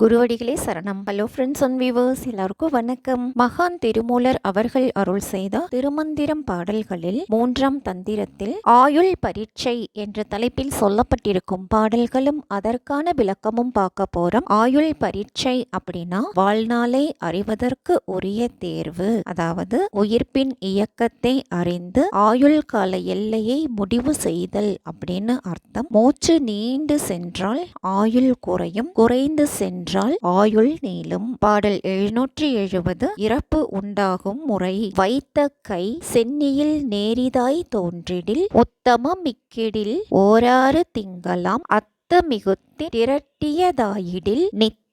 குருவடிகளே சரணம். Hello friends and viewers எல்லாருக்கும் வணக்கம். மகான் திருமூலர் அவர்கள் அருள் செய்த திருமந்திரம் பாடல்களில் மூன்றாம் தந்திரத்தில் ஆயுள் பரீட்சை என்ற தலைப்பில் சொல்லப்பட்டிருக்கும் பாடல்களும் அதற்கான விளக்கமும் பார்க்க போறோம். ஆயுள் பரீட்சை அப்படின்னா வாழ்நாளை அறிவதற்கு உரிய தேர்வு. அதாவது உயிர்ப்பின் இயக்கத்தை அறிந்து ஆயுள் கால எல்லையை முடிவு செய்தல் அப்படின்னு அர்த்தம். மூச்சு நீண்டு சென்றால் ஆயுள் குறையும். குறைந்து என்றால் ஆயுள் நீளும். பாடல் எழுநூற்றி எழுபது இறப்பு உண்டாகும் முறை. வைத்த கை சென்னியில் நேரிதாய் தோன்றிடில் உத்தம மிக்கிடில் ஓராறு திங்களாம் அத்த மிகுத்தி திரட்டியதாயிடில்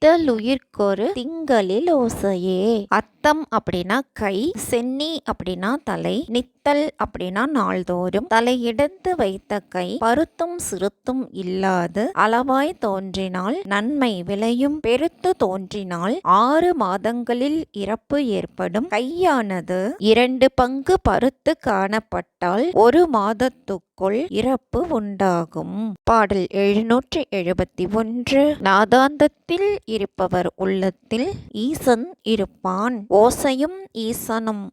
நித்தலுயிர்க்கொரு திங்களில் ஓசையே. அத்தம் அப்படின்னா கை சென்னி அப்படின்னா தலை நித்தல் அப்படின்னா நாள்தோறும். தலையிடந்து வைத்த கை பருத்தும் சிறுத்தும் இல்லாது அளவாய் தோன்றினால் நன்மை விளையும். பெருத்து தோன்றினால் ஆறு மாதங்களில் இறப்பு ஏற்படும். கையானது இரண்டு பங்கு பருத்து காணப்பட்டால் ஒரு மாதத்துக்குள் இறப்பு உண்டாகும். பாடல் எழுநூற்றி எழுபத்தி ஒன்று. நாதாந்தத்தில் இருப்பவர் உள்ளத்தில் ஈசன் இருப்பான். ஓசையும் ஈசனும்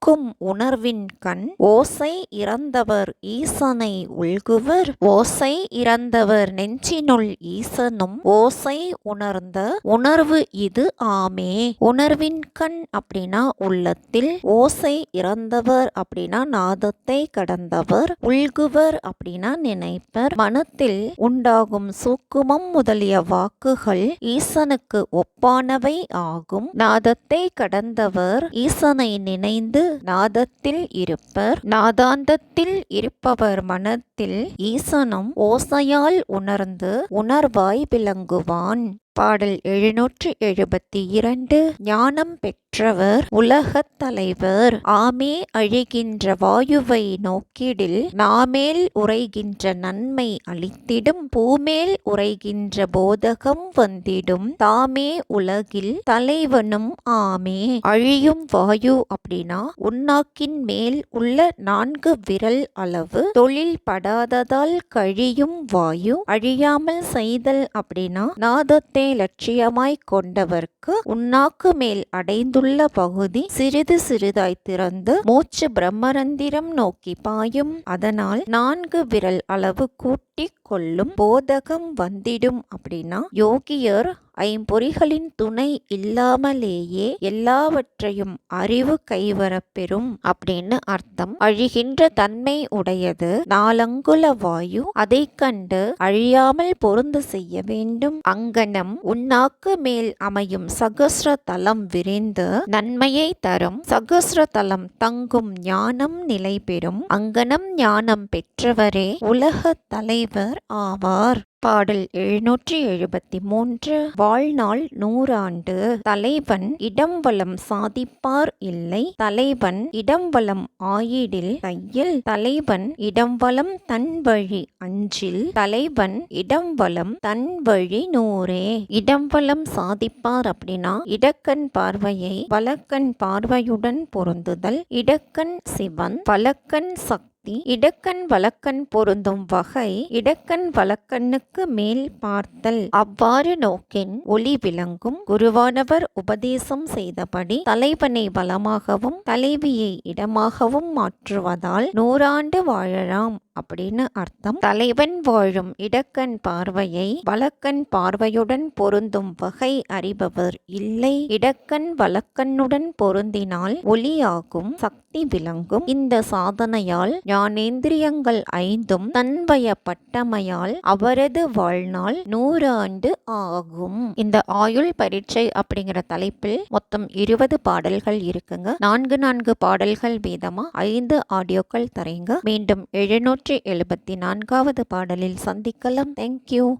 ஒக்கும் உணர்வின் கண் ஓசை இறந்தவர் ஈசனை உள்குவர். ஓசை இறந்தவர் நெஞ்சினுள் ஈசனும் ஓசை உணர்ந்த உணர்வு இது ஆமே. உணர்வின் கண் அப்படின்னா உள்ளத்தில் ஓசை இறந்தவர் அப்படின்னா நாதத்தை கடந்தவர் உள்குவர் அப்படின்னா நினைப்பர். மனத்தில் உண்டாகும் சூக்குமம் முதலிய வாக்குகள் ஈசனுக்கு ஒப்பானவை ஆகும். நாதத்தை கடந்தவர் ஈசனை நினைந்து நாதத்தில் இருப்பர். நாதாந்தத்தில் இருப்பவர் மனத்தில் ஈசனும் ஓசையால் உணர்ந்து உணர்வாய் விளங்குவான். பாடல் எழுநூற்று எழுபத்தி இரண்டு ஞானம் பெற்றவர் உலகத் தலைவர் ஆமே அழிகின்ற வாயுவை நோக்கிடில் நாமேல் உரைகின்ற நன்மை அளித்திடும் பூமேல் உரைகின்ற போதகம் வந்திடும் தாமே உலகில் தலைவனும் ஆமே. அழியும் வாயு அப்படின்னா உன்னாக்கின் மேல் உள்ள நான்கு விரல் அளவு தொழில் படாததால் கழியும் வாயு அழியாமல் செய்தல் அப்படின்னா நாதத்தை லட்சியமாய் கொண்டவர்க்கு உன்னாக்கு மேல் அடைந்துள்ள பகுதி சிறிது சிறிதாய் திறந்து மூச்சு பிரம்மரந்திரம் நோக்கி பாயும். அதனால் நான்கு விரல் அளவு கட்டி கொள்ளும் போதகம் வந்திடும் அப்படின்னா யோகியர் ஐம்பொறிகளின் துணை இல்லாமலேயே எல்லாவற்றையும் அறிவு கைவரப்பெறும் அப்படின்னு அர்த்தம். அழிகின்ற தன்மை உடையது. நாலங்குல வாயு அதை கண்டு அழியாமல் பொருந்து செய்ய வேண்டும். அங்கனம் உன்னாக்கு மேல் அமையும் சகசிர தலம் விரிந்து நன்மையை தரும். சகசிர தலம் தங்கும் ஞானம் நிலை பெறும் அங்கனம் ஞானம் பெற்றவரே உலக தலை தலைவர் ஆவார். பாடல் எழுநூற்றி எழுபத்தி மூன்று வாழ்நாள் நூறாண்டு தலைவன் இடம் வளம் சாதிப்பார் இல்லை. தலைவன் இடம் வளம் ஆயிடில் கையில். தலைவன் இடம் வளம் தன் வழி அஞ்சில். தலைவன் இடம் வளம் தன் வழி நூறே. இடம் வளம் சாதிப்பார் அப்படின்னா இடக்கண் பார்வையை வலக்கண் பார்வையுடன் பொருந்துதல். இடக்கண் சிவன் வலக்கண் சக்தி. இடக்கண் வழக்கன் பொருந்தும் வகை. இடக்கண் வலக்கண்ணுக்கு மேல் பார்த்தல். அவ்வாறு நோக்கின் ஒளி விளங்கும் குருவானவர் உபதேசம் செய்தபடி தலைவனை வளமாகவும் தலைவியை இடமாகவும் மாற்றுவதால் நூறாண்டு வாழலாம். அப்படின்னு அர்த்தம். தலைவன் வாழும் இடக்கண் பார்வையை வழக்கண் பார்வையுடன் பொருந்தும் வகை அறிபவர் இல்லை. இடக்கண் வழக்கண்ணுடன் பொருந்தினால் ஒளியாகும் சக்தி விளங்கும். இந்த சாதனையால் ஞானேந்திரியங்கள் ஐந்தும் தன்வயப்பட்டமையால் அவரது வாழ்நாள் நூறு ஆண்டு ஆகும். இந்த ஆயுள் பரீட்சை அப்படிங்கிற தலைப்பில் மொத்தம் இருபது பாடல்கள் இருக்குங்க. நான்கு நான்கு பாடல்கள் வீதமா ஐந்து ஆடியோக்கள் தரீங்க. மீண்டும் எழுநூற்றி எழுபத்தி நான்காவது பாடலில் சந்திக்கலாம். தேங்க்யூ